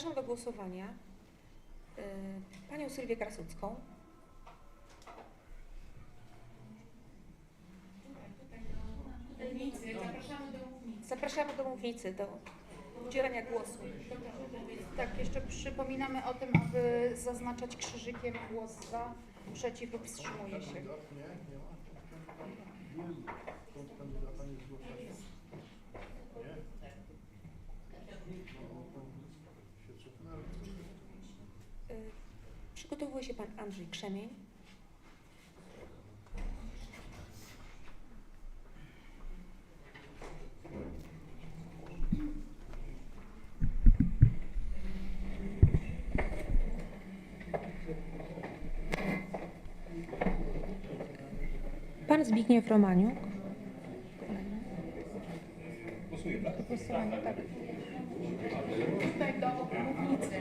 Zapraszam do głosowania y, panią Sylwię Krasucką. Zapraszamy do mównicy. Do udzielenia głosu. Tak, jeszcze przypominamy o tym, aby zaznaczać krzyżykiem głos za, przeciw wstrzymuje się. Nie, nie ma. Skąd kandydata nie zgłaszacie? Nie? No, to się cofnęło. Y, Przygotowuje się pan Andrzej Krzemień. Pan Zbigniew Romaniuk. Głosowanie, tak. Tutaj do mównicy.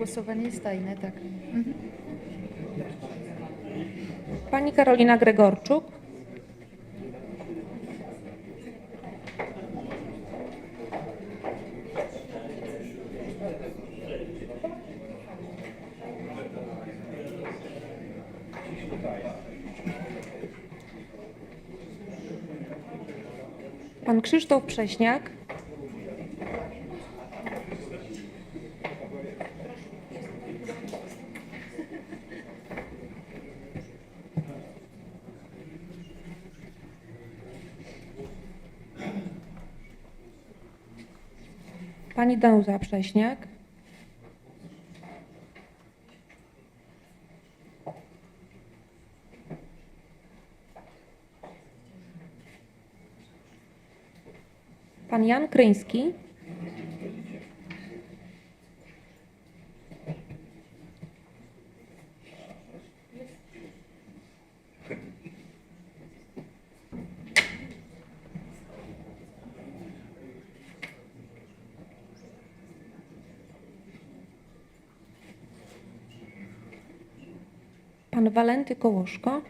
Głosowanie jest tajne, tak. Pani Karolina Gregorczuk. Pan Krzysztof Prześniak. Pani Danuta Prześniak. Pan Jan Kryński. Walenty Kołoszko.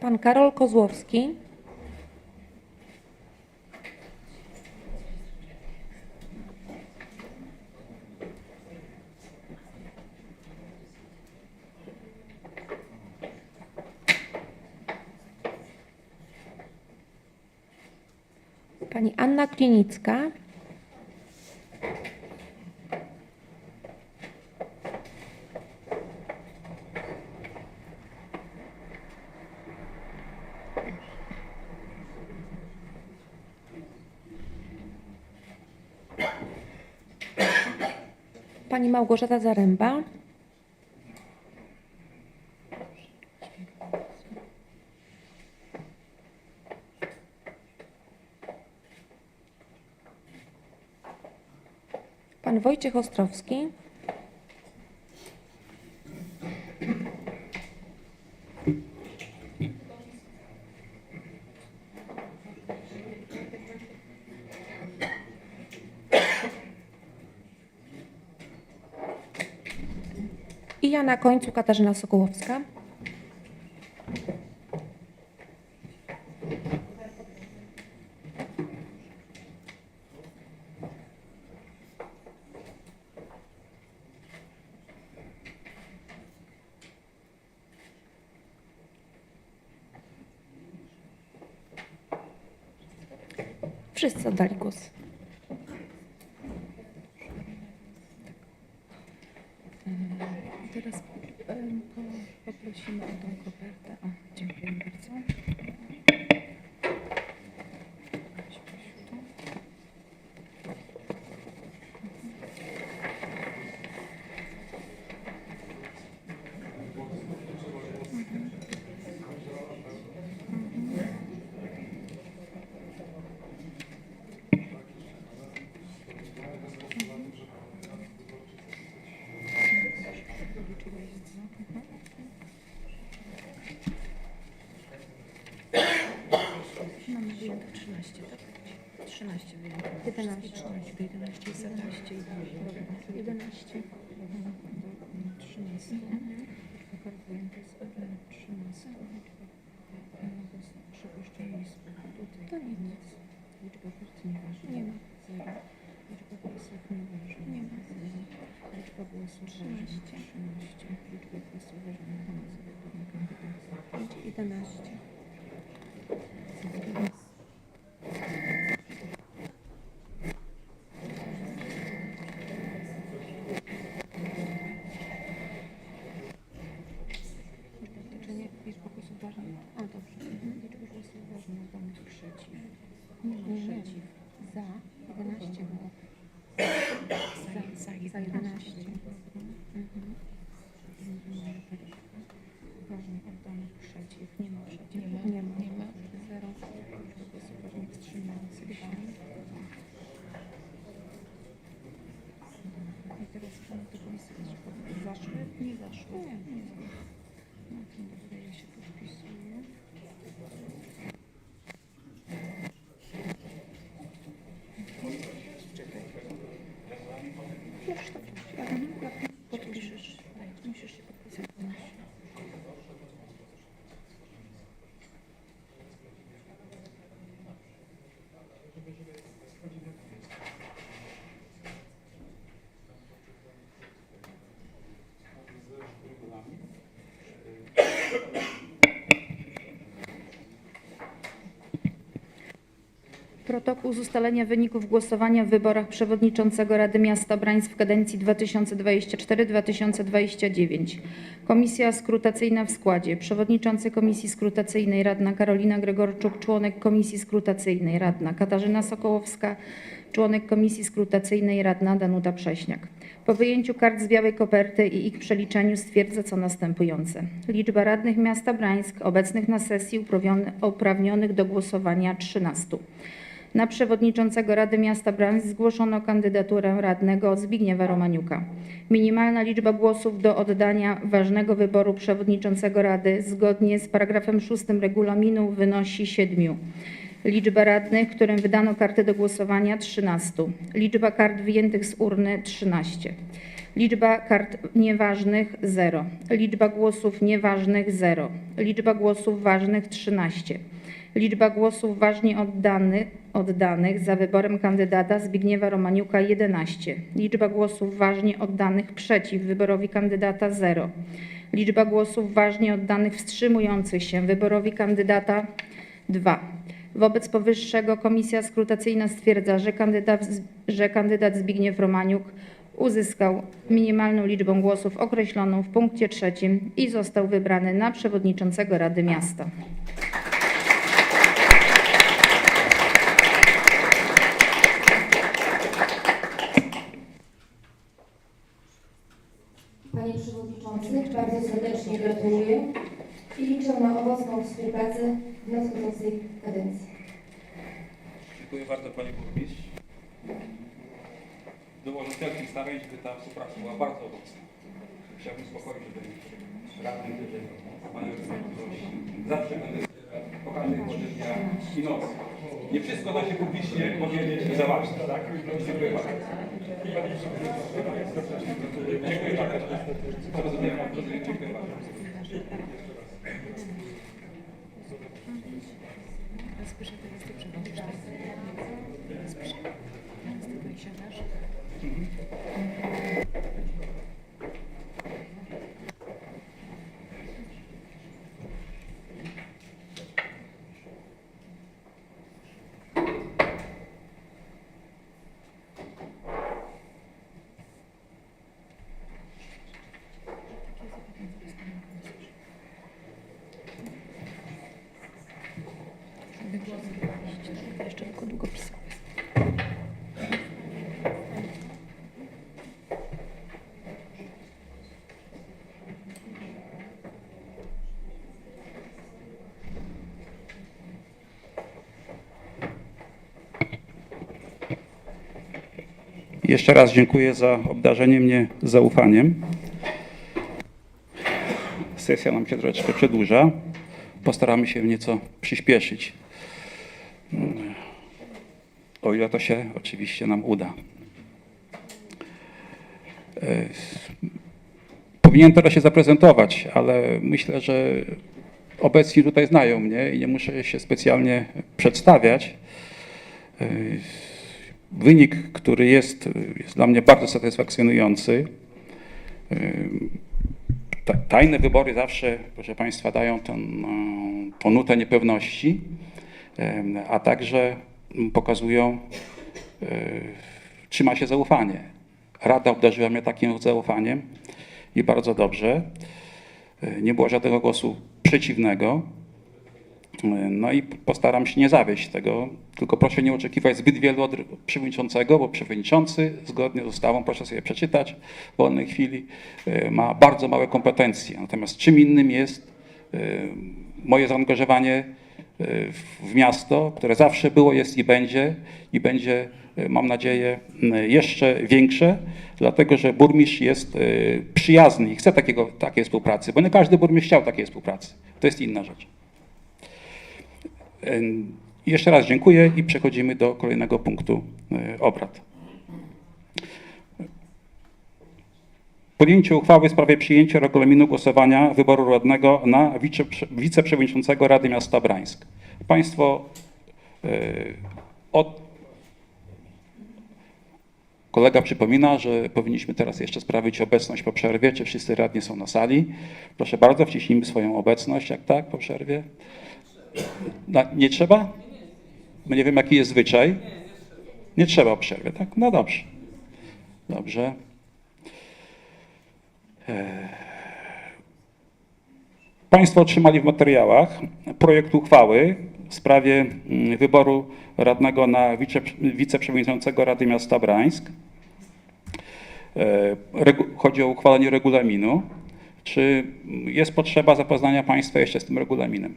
Pan Karol Kozłowski. Pani Anna Klinicka. Pani Małgorzata Zaręba. Pan Wojciech Ostrowski. I ja na końcu Katarzyna Sokołowska. Wszyscy. 13 wyjątkowo. 11. 13, 11, 11 i 2. 11. 13. Liczba kart wyjętych z ognia 13. Liczba przepuszczenia z tutaj. To nic. Liczba kart nieważnych. Nie ma. 0. Liczba głosów nieważnych. Nie ma. 0. Liczba głosów 13. ważnych 13. Liczba głosów ważnych na zawiadomienie kandydata. 11. Liczenie liczba głosów ważnych. A dobrze. Liczba głosów ważnych danych przeciw. Nie ma Nie, nie. przeciw. Za. 11 było. Za, za 11. Za 11. Mhm. Ważnych oddanych przeciw. Nie ma przeciw. Nie ma. Nie ma. Nie ma. Zero. Liczba głosów ważnych wstrzymujących się. I teraz pan tego listę zaszły? Nie zaszły. Nie, nie zaszły. No to dobra, ja się podpisuję. Już to ja, ja podpiszesz. Musisz się podpisać. Z ustalenia wyników głosowania w wyborach przewodniczącego Rady Miasta Brańsk w kadencji 2024-2029. Komisja skrutacyjna w składzie. Przewodniczący Komisji Skrutacyjnej Radna Karolina Gregorczuk, członek Komisji Skrutacyjnej Radna Katarzyna Sokołowska, członek Komisji Skrutacyjnej Radna Danuta Prześniak. Po wyjęciu kart z białej koperty i ich przeliczeniu stwierdza co następujące. Liczba radnych miasta Brańsk obecnych na sesji uprawnionych do głosowania 13. Na przewodniczącego Rady Miasta Brańsk zgłoszono kandydaturę radnego Zbigniewa Romaniuka. Minimalna liczba głosów do oddania ważnego wyboru przewodniczącego Rady zgodnie z paragrafem 6 regulaminu wynosi 7. Liczba radnych, którym wydano karty do głosowania 13. Liczba kart wyjętych z urny 13. Liczba kart nieważnych 0. Liczba głosów nieważnych 0. Liczba głosów ważnych 13. Liczba głosów ważnie oddany, oddanych za wyborem kandydata Zbigniewa Romaniuka 11. Liczba głosów ważnie oddanych przeciw wyborowi kandydata 0. Liczba głosów ważnie oddanych wstrzymujących się wyborowi kandydata 2. Wobec powyższego komisja skrutacyjna stwierdza, że kandydat, że kandydat Zbigniew Romaniuk uzyskał minimalną liczbę głosów określoną w punkcie trzecim i został wybrany na przewodniczącego Rady Miasta. Panie Przewodniczący, bardzo serdecznie gratuluję i liczę na owocną współpracę w nadchodzącej kadencji. Dziękuję bardzo Panie Burmistrz. Dołożę wszelkich starań, żeby ta współpraca była bardzo owocna. Chciałbym spokojnie, żeby radny, żeby Panie Burmistrz zawsze będę po każdej porze dnia i nocy. Nie wszystko da się publicznie powiedzieć i załatwić. Dziękuję bardzo. Dziękuję bardzo. Zrozumiałem. Dziękuję bardzo. Spiszę teraz przewodniczący. Еще даже. Jeszcze raz dziękuję za obdarzenie mnie zaufaniem. Sesja nam się troszeczkę przedłuża. Postaramy się nieco przyspieszyć. o ile to się oczywiście nam uda. E, Powinien teraz się zaprezentować, ale myślę, że obecni tutaj znają mnie i nie muszę się specjalnie przedstawiać. E, Wynik, który jest, jest dla mnie bardzo satysfakcjonujący. E, ta- Tajne wybory zawsze, proszę Państwa, dają tą, tą nutę niepewności, em, a także pokazują, e, czy ma się zaufanie. Rada obdarzyła mnie takim zaufaniem i bardzo dobrze. E, Nie było żadnego głosu przeciwnego. No i postaram się nie zawieść tego, tylko proszę nie oczekiwać zbyt wielu od przewodniczącego, bo przewodniczący, zgodnie z ustawą, proszę sobie przeczytać w wolnej chwili, e, ma bardzo małe kompetencje. Natomiast czym innym jest e, moje zaangażowanie e, w- miasto, które zawsze było, jest i będzie, i będzie, mam nadzieję, jeszcze większe, dlatego że burmistrz jest przyjazny i chce takiego, takiej współpracy, bo nie każdy burmistrz chciał takiej współpracy. To jest inna rzecz. Em, Jeszcze raz dziękuję i przechodzimy do kolejnego punktu e, obrad. Podjęcie uchwały w sprawie przyjęcia regulaminu głosowania wyboru radnego na wice, wiceprzewodniczącego Rady Miasta Brańsk. Państwo e, od, Kolega przypomina, że powinniśmy teraz jeszcze sprawdzić obecność po przerwie, czy wszyscy radni są na sali. Proszę bardzo, wciśnijmy swoją obecność, jak tak, po przerwie. Na, nie trzeba? Nie wiem, jaki jest zwyczaj. Nie trzeba o przerwie, tak? No dobrze. Dobrze. E, Państwo otrzymali w materiałach projekt uchwały w sprawie mm, wyboru radnego na wice, wiceprzewodniczącego Rady Miasta Brańsk. E, Chodzi o uchwalenie regulaminu. Czy jest potrzeba zapoznania Państwa jeszcze z tym regulaminem?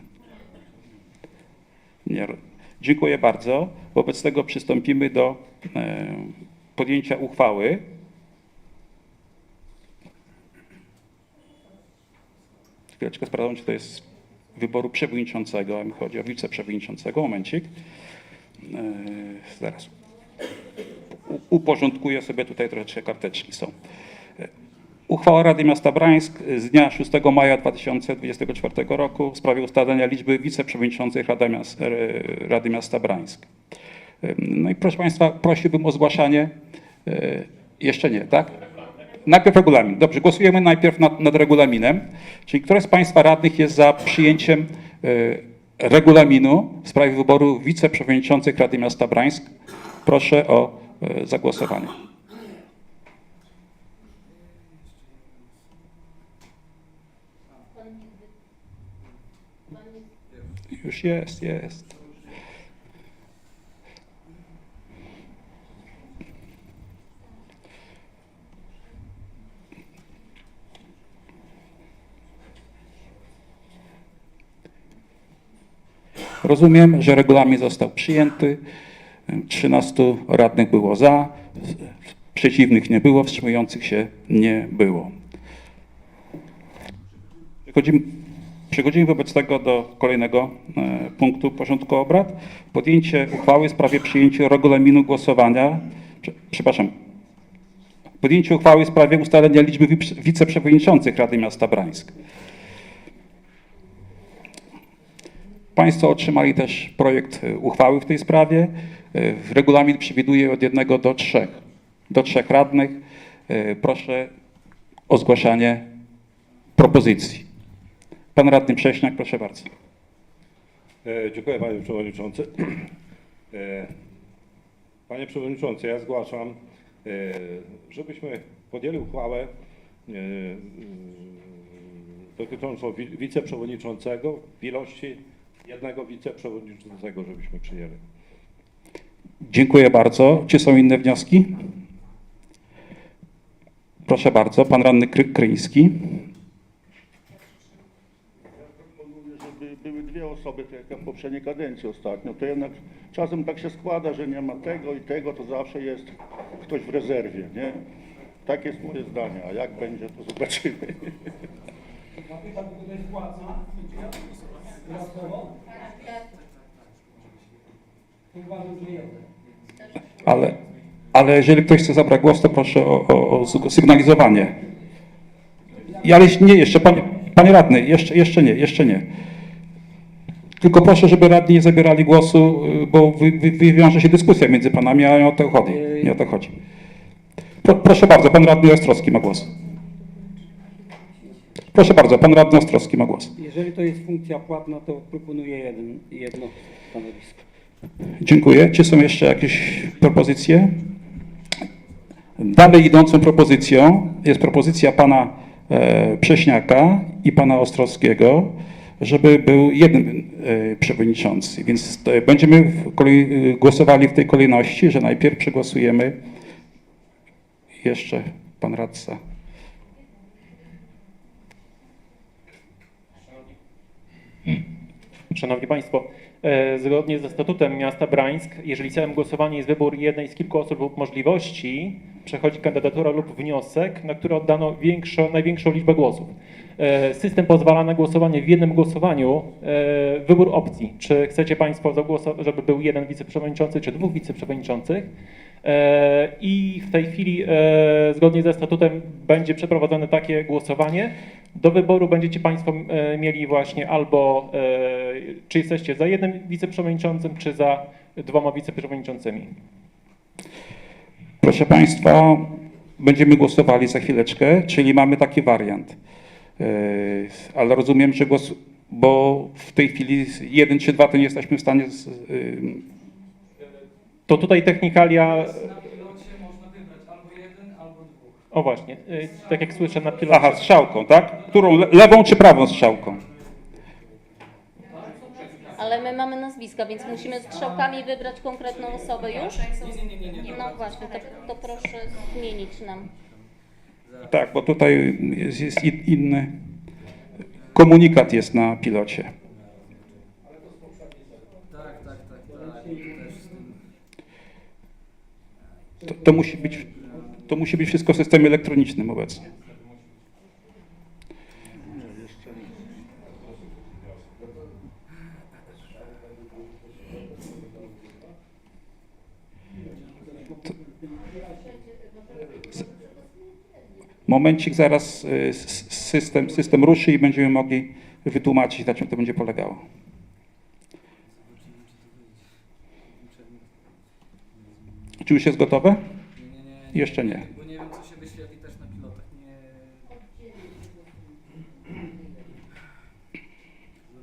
Dziękuję bardzo. Wobec tego przystąpimy do e, podjęcia uchwały. Chwileczkę sprawdzam, czy to jest wyboru przewodniczącego, mi chodzi o wiceprzewodniczącego. Momencik. E, zaraz. Uporządkuję sobie tutaj troszeczkę karteczki są. Uchwała Rady Miasta Brańsk z dnia 6 maja 2024 roku w sprawie ustalenia liczby wiceprzewodniczących Rady, Miast, e, Rady Miasta Brańsk. No i proszę Państwa, prosiłbym o zgłaszanie. e, Jeszcze nie, tak? Najpierw regulamin. Dobrze, głosujemy najpierw nad, nad regulaminem. Czyli które z Państwa radnych jest za przyjęciem e, regulaminu w sprawie wyboru wiceprzewodniczących Rady Miasta Brańsk? Proszę o zagłosowanie. Już jest, jest. Rozumiem, że regulamin został przyjęty. 13 radnych było za, przeciwnych nie było, wstrzymujących się nie było. Przechodzimy, przechodzimy wobec tego do kolejnego e, punktu porządku obrad. Podjęcie uchwały w sprawie przyjęcia regulaminu głosowania. Prze- Przepraszam. Podjęcie uchwały w sprawie ustalenia liczby wiceprzewodniczących Rady Miasta Brańsk. Państwo otrzymali też projekt e, uchwały w tej sprawie. E, Regulamin przewiduje od jednego do trzech, do trzech radnych. Proszę o zgłaszanie propozycji. Pan radny Prześniak, proszę bardzo. E, Dziękuję panie przewodniczący. E, Panie przewodniczący, ja zgłaszam, e, żebyśmy podjęli uchwałę dotyczącą wi- wiceprzewodniczącego w ilości jednego wiceprzewodniczącego, żebyśmy przyjęli. Dziękuję bardzo. Czy są inne wnioski? Proszę bardzo, pan radny Kry- Kryński. Proponuję, żeby tak jak w poprzedniej kadencji ostatnio. To jednak czasem tak się składa, że nie ma tego i tego, to zawsze jest ktoś w rezerwie, nie? Tak jest moje zdanie, a jak będzie, to zobaczymy. Ale, ale jeżeli ktoś chce zabrać głos, to proszę o, o, o sygnalizowanie. I ale nie, jeszcze, panie, panie radny, jeszcze, jeszcze nie, jeszcze nie. Tylko proszę, żeby radni nie zabierali głosu, y, bo wy, wy, wywiąże się dyskusja między panami, a nie o to chodzi. Nie o to chodzi. Pro, proszę bardzo, pan radny Ostrowski ma głos. Proszę bardzo, pan radny Ostrowski ma głos. Jeżeli to jest funkcja płatna, to proponuję jeden, jedno stanowisko. Dziękuję. Czy są jeszcze jakieś propozycje? Dalej idącą propozycją jest propozycja pana e, Prześniaka i pana Ostrowskiego, żeby był jeden e, przewodniczący. Więc to będziemy w kolej, e, głosowali w tej kolejności, że najpierw przegłosujemy jeszcze pan radca. Szanowni Państwo, e, zgodnie ze statutem miasta Brańsk, jeżeli celem głosowania jest wybór jednej z kilku osób lub możliwości, przechodzi kandydatura lub wniosek, na który oddano większą, największą liczbę głosów. E, System pozwala na głosowanie w jednym głosowaniu, e, wybór opcji. Czy chcecie Państwo, żeby był jeden wiceprzewodniczący, czy dwóch wiceprzewodniczących? E, I w tej chwili, e, zgodnie ze statutem, będzie przeprowadzone takie głosowanie. Do wyboru będziecie Państwo e, mieli właśnie albo, czy jesteście za jednym wiceprzewodniczącym, czy za dwoma wiceprzewodniczącymi. Proszę Państwa, będziemy głosowali za chwileczkę, czyli mamy taki wariant. Ale rozumiem, że głos, bo w tej chwili jeden czy dwa to nie jesteśmy w stanie. Z, To tutaj technikalia... O właśnie, e, tak jak słyszę na pilocie. aha, strzałką, tak? Którą? le- Lewą czy prawą strzałką? Ale my mamy nazwiska, więc musimy strzałkami wybrać konkretną osobę już? No właśnie, to, to proszę zmienić nam. Tak, bo tutaj jest, jest in- inny komunikat jest na pilocie. To, to, musi być, to musi być wszystko w systemie elektronicznym obecnie. Momencik, zaraz y, system, system ruszy i będziemy mogli wytłumaczyć, na czym to będzie polegało. Czy już jest gotowe? Jeszcze nie. Bo nie wiem, co się wyświetli też na pilotach. Nie...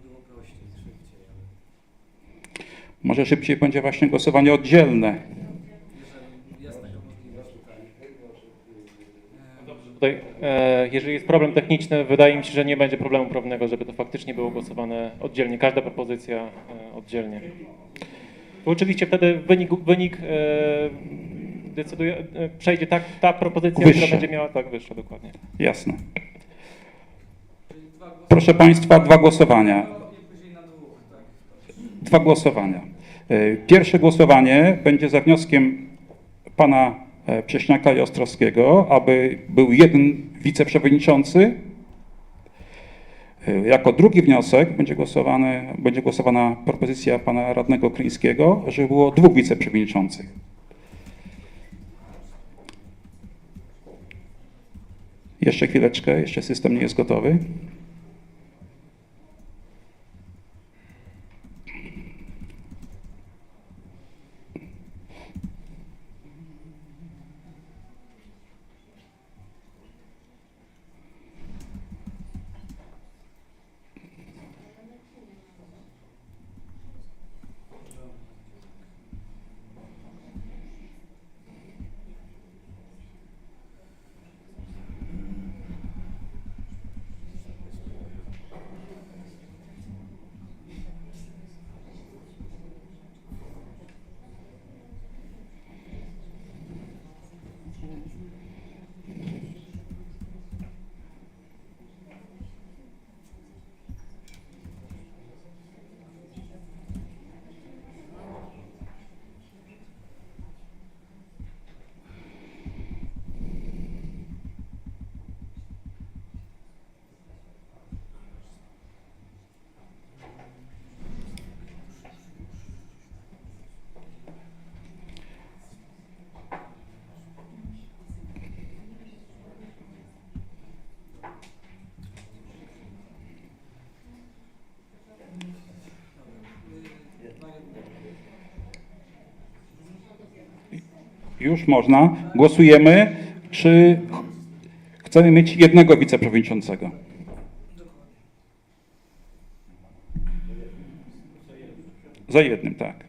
Było prościej, szybciej, ale Może szybciej będzie właśnie głosowanie oddzielne. tak. Tutaj, e, jeżeli jest problem techniczny, wydaje mi się, że nie będzie problemu prawnego, żeby to faktycznie było głosowane oddzielnie, każda propozycja e, oddzielnie. Bo oczywiście wtedy wynik, wynik e, decyduje, e, przejdzie tak, ta propozycja, Wyższa. która będzie miała tak wyższa dokładnie. Jasne. Proszę Państwa, dwa głosowania. Dwa głosowania. E, Pierwsze głosowanie będzie za wnioskiem pana e, Prześniaka i Ostrowskiego, aby był jeden wiceprzewodniczący. E, Jako drugi wniosek będzie, głosowany, będzie głosowana propozycja pana radnego Kryńskiego, żeby było dwóch wiceprzewodniczących. Jeszcze chwileczkę, jeszcze system nie jest gotowy. Już można. Głosujemy. Czy chcemy mieć jednego wiceprzewodniczącego? Za jednym, tak.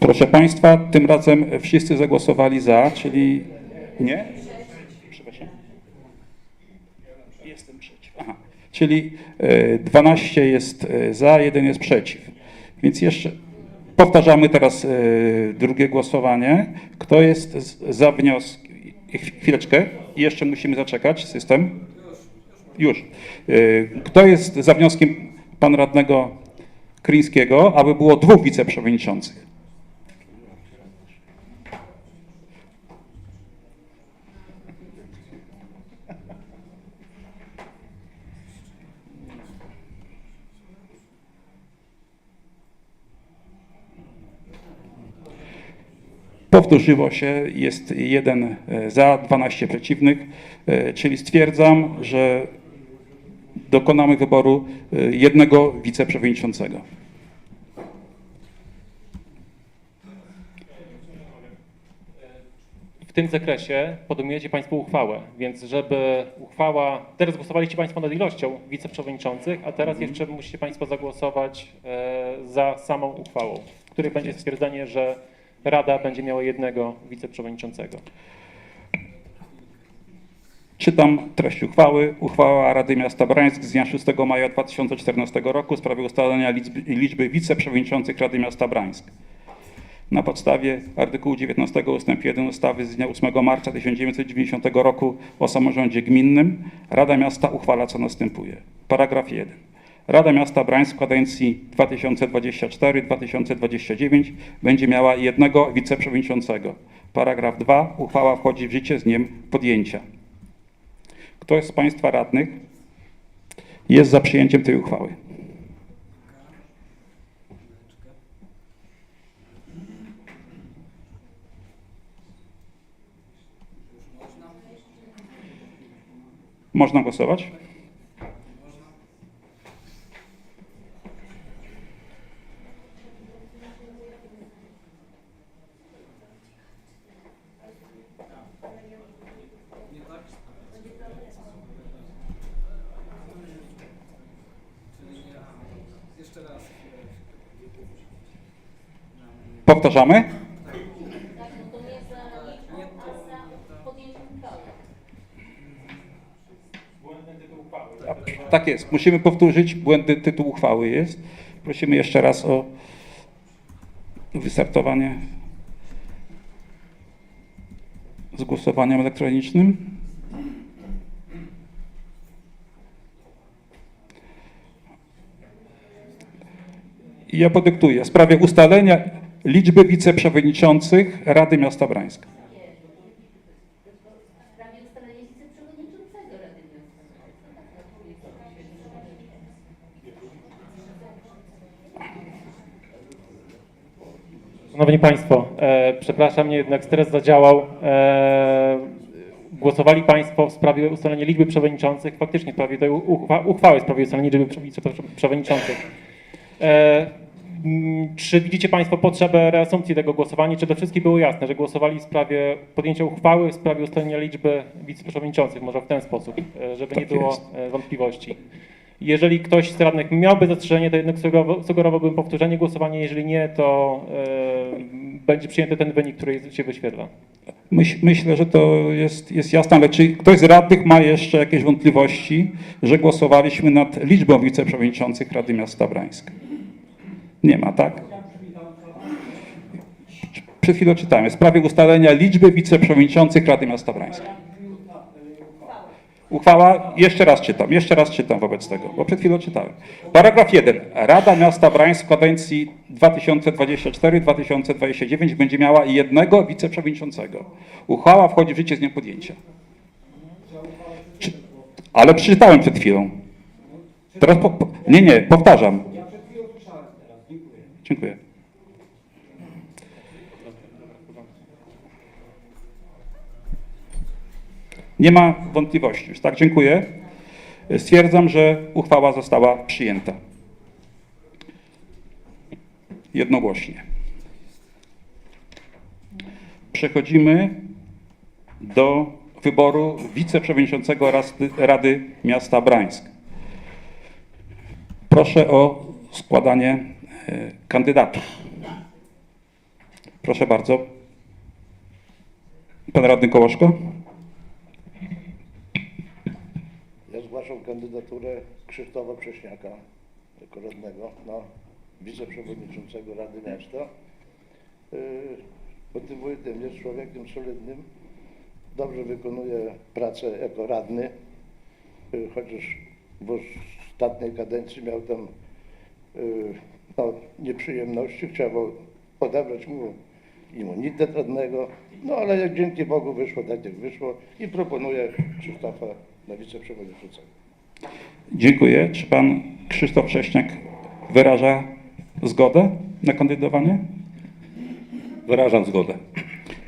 Proszę Państwa, tym razem wszyscy zagłosowali za, czyli nie? Przepraszam. Jestem przeciw. Aha. Czyli e, 12 jest e, za, jeden jest przeciw. Więc jeszcze powtarzamy teraz e, drugie głosowanie. Kto jest za wnioskiem? Chwileczkę. Jeszcze musimy zaczekać. System. Już. E, Kto jest za wnioskiem pana radnego Kryńskiego, aby było dwóch wiceprzewodniczących? Powtórzyło się, jest jeden e, za, 12 przeciwnych, e, czyli stwierdzam, że dokonamy wyboru e, jednego wiceprzewodniczącego. W tym zakresie podejmujecie Państwo uchwałę, więc żeby uchwała, teraz głosowaliście Państwo nad ilością wiceprzewodniczących, a teraz jeszcze musicie Państwo zagłosować za samą uchwałą, w której będzie stwierdzenie, że Rada będzie miała jednego wiceprzewodniczącego. Czytam treść uchwały. Uchwała Rady Miasta Brańsk z dnia 6 maja 2014 roku w sprawie ustalenia liczby, liczby wiceprzewodniczących Rady Miasta Brańsk. Na podstawie artykułu 19 ust. 1 ustawy z dnia 8 marca 1990 roku o samorządzie gminnym Rada Miasta uchwala co następuje. Paragraf 1. Rada Miasta Brańsk w kadencji 2024-2029 będzie miała jednego wiceprzewodniczącego. Paragraf 2. Uchwała wchodzi w życie z dniem podjęcia. Kto z Państwa radnych jest za przyjęciem tej uchwały? Można głosować? Powtarzamy? To nie za liczbą, a za podjęciem uchwały. Tak jest. Musimy powtórzyć. Błędny tytuł uchwały jest. Prosimy jeszcze raz o wystartowanie z głosowaniem elektronicznym. I ja podyktuję. W sprawie ustalenia liczby wiceprzewodniczących Rady Miasta Brańska. Szanowni Państwo, e, przepraszam, mnie jednak stres zadziałał. E, głosowali Państwo w sprawie ustalenia liczby przewodniczących, faktycznie w sprawie tej uchwa uchwały w sprawie ustalenia liczby prze- przewodniczących. E, czy widzicie Państwo potrzebę reasumpcji tego głosowania? Czy to wszystkim było jasne, że głosowali w sprawie podjęcia uchwały w sprawie ustalenia liczby wiceprzewodniczących? Może w ten sposób, e, żeby nie Tak było jest. e, wątpliwości. Jeżeli ktoś z radnych miałby zastrzeżenie, to jednak sugerowa- sugerowałbym powtórzenie głosowania. Jeżeli nie, to e, będzie przyjęty ten wynik, który się wyświetla. Myśl, myślę, że to jest, jest jasne, ale czy ktoś z radnych ma jeszcze jakieś wątpliwości, że głosowaliśmy nad liczbą wiceprzewodniczących Rady Miasta Brańsk? Nie ma, tak? Przed chwilą czytałem. W sprawie ustalenia liczby wiceprzewodniczących Rady Miasta Brańsk. Uchwała, jeszcze raz czytam, jeszcze raz czytam wobec tego, bo przed chwilą czytałem. Paragraf 1. Rada Miasta Brańsk w kadencji 2024-2029 będzie miała jednego wiceprzewodniczącego. Uchwała wchodzi w życie z dniem podjęcia. Czy, ale przeczytałem przed chwilą. Teraz po, nie, nie, powtarzam. Dziękuję. Nie ma wątpliwości już, tak? Dziękuję. Stwierdzam, że uchwała została przyjęta. Jednogłośnie. Przechodzimy do wyboru wiceprzewodniczącego Rady, Miasta Brańsk. Proszę o składanie kandydatów. Proszę bardzo. Pan radny Kołoszko. Ja zgłaszam kandydaturę Krzysztofa Prześniaka jako radnego na wiceprzewodniczącego Rady Miasta. Yy, Motywuje tym, jest człowiekiem solidnym, dobrze wykonuje pracę jako radny, yy, chociaż w ostatniej kadencji miał tam no, nieprzyjemności, chciał odebrać mu immunitet radnego, no ale jak dzięki Bogu wyszło tak jak wyszło i proponuję Krzysztofa na wiceprzewodniczącego. Dziękuję. Czy pan Krzysztof Prześniak wyraża zgodę na kandydowanie? Wyrażam zgodę.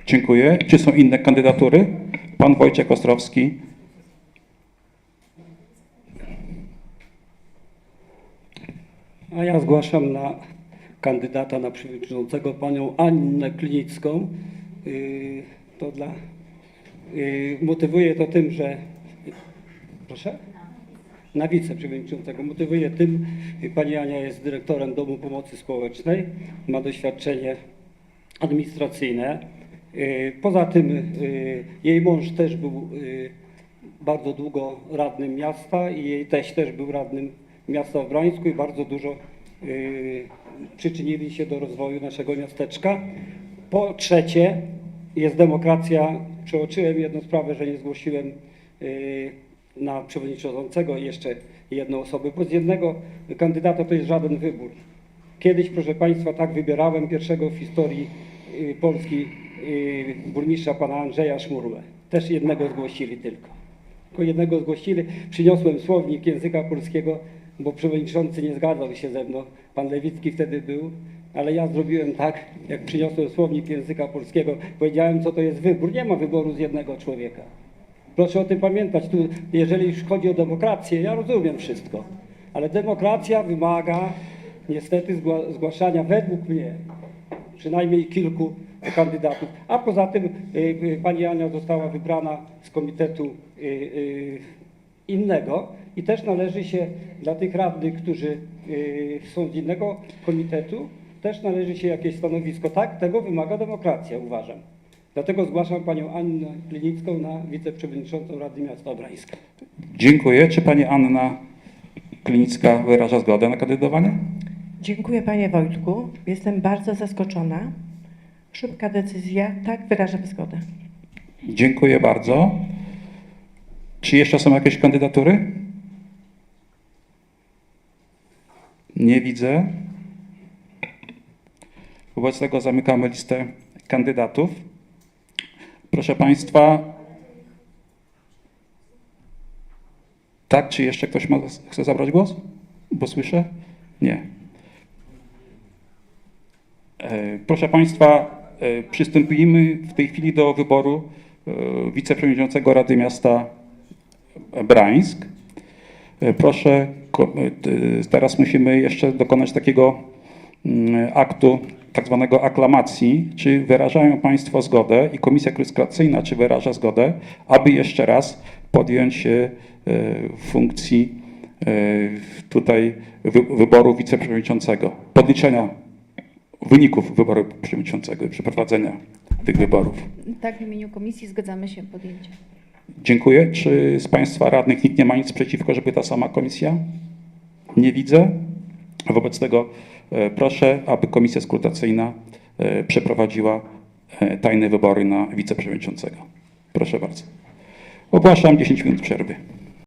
Dziękuję. Czy są inne kandydatury? Pan Wojciech Ostrowski. A ja zgłaszam na kandydata na przewodniczącego panią Annę Klinicką. Yy, To dla... Yy, Motywuje to tym, że... Proszę? Na wiceprzewodniczącego. Motywuje tym, yy, pani Ania jest dyrektorem Domu Pomocy Społecznej, ma doświadczenie administracyjne. Poza tym jej mąż też był bardzo długo radnym miasta i jej teść też był radnym miasta w Brańsku i bardzo dużo yy, przyczynili się do rozwoju naszego miasteczka. Po trzecie jest demokracja. Przeoczyłem jedną sprawę, że nie zgłosiłem yy, na przewodniczącego jeszcze jedną osobę, bo z jednego kandydata to jest żaden wybór. Kiedyś, proszę Państwa, tak wybierałem pierwszego w historii y, Polski y, burmistrza pana Andrzeja Szmurłę. Też jednego zgłosili tylko. Tylko jednego zgłosili. Przyniosłem słownik języka polskiego, bo przewodniczący nie zgadzał się ze mną. Pan Lewicki wtedy był, ale ja zrobiłem tak, jak przyniosłem słownik języka polskiego, powiedziałem, co to jest wybór. Nie ma wyboru z jednego człowieka. Proszę o tym pamiętać. Tu, jeżeli już chodzi o demokrację, ja rozumiem wszystko, ale demokracja wymaga niestety zgła- zgłaszania według mnie przynajmniej kilku kandydatów. A poza tym y, y, pani Ania została wybrana z komitetu y, y, innego i też należy się dla tych radnych, którzy y, są z innego komitetu, też należy się jakieś stanowisko. Tak, tego wymaga demokracja, uważam. Dlatego zgłaszam panią Annę Klinicką na wiceprzewodniczącą Rady Miasta Obrańska. Dziękuję. Czy pani Anna Klinicka wyraża zgodę na kandydowanie? Dziękuję panie Wojtku. Jestem bardzo zaskoczona. Szybka decyzja. Tak, wyrażam zgodę. Dziękuję bardzo. Czy jeszcze są jakieś kandydatury? Nie widzę. Wobec tego zamykamy listę kandydatów. Proszę Państwa. Tak, czy jeszcze ktoś ma, chce zabrać głos? Bo słyszę? Nie. E, Proszę Państwa, e, przystępujemy w tej chwili do wyboru e, wiceprzewodniczącego Rady Miasta Brańsk. E, Proszę, e, teraz musimy jeszcze dokonać takiego mm, aktu, tak zwanego aklamacji. Czy wyrażają Państwo zgodę i Komisja Rejestracyjna, czy wyraża zgodę, aby jeszcze raz podjąć się e, funkcji tutaj wy- wyboru wiceprzewodniczącego, podliczenia wyników wyboru przewodniczącego i przeprowadzenia tych wyborów. Tak, w imieniu komisji zgadzamy się podjęcie. Dziękuję. Czy z Państwa radnych nikt nie ma nic przeciwko, żeby ta sama komisja? Nie widzę. Wobec tego e, proszę, aby komisja skrutacyjna e, przeprowadziła e, tajne wybory na wiceprzewodniczącego. Proszę bardzo. Ogłaszam 10 minut przerwy.